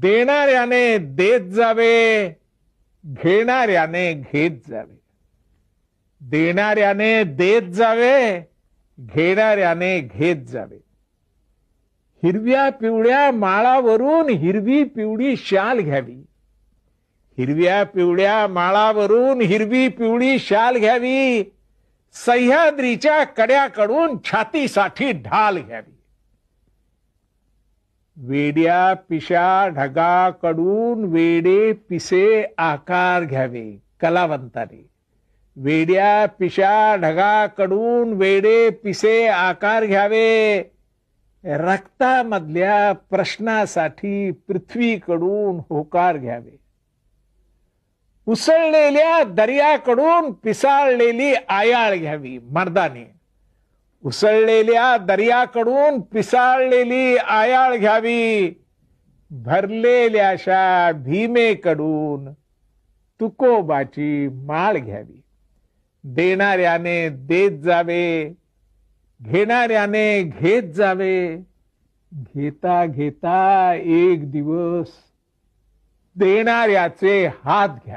देणाऱ्याने देत जावे घेणाऱ्याने घेत जावे. देणाऱ्याने देत जावे घेणाऱ्याने घेत जावे. हिरव्या पिवळ्या माळावरून हिरवी पिवळी शाल घ्यावी. हिरव्या पिवळ्या माळावरून हिरवी पिवळी शाल घ्यावी. सह्याद्रीच्या कड्याकडून छातीसाठी ढाल घ्यावी. वेड्या पिशा ढगाकडून वेडे पिसे आकार घ्यावे कलावंताने. वेड्या पिशा ढगाकडून वेडे पिसे आकार घ्यावे रक्तामधल्या प्रश्नासाठी पृथ्वीकडून होकार घ्यावे. उसळलेल्या दर्याकडून पिसाळलेली आयाळ घ्यावी मर्दाने. उसळलेल्या दर्याकडून पिसाळलेली आयाळ घ्यावी भरलेल्याशा भीमेकडून तुकोबाची माळ घ्यावी. देणाऱ्याने देत जावे घेणाऱ्याने घेत जावे. घेता घेता एक दिवस देणाऱ्याचे हात घ्या.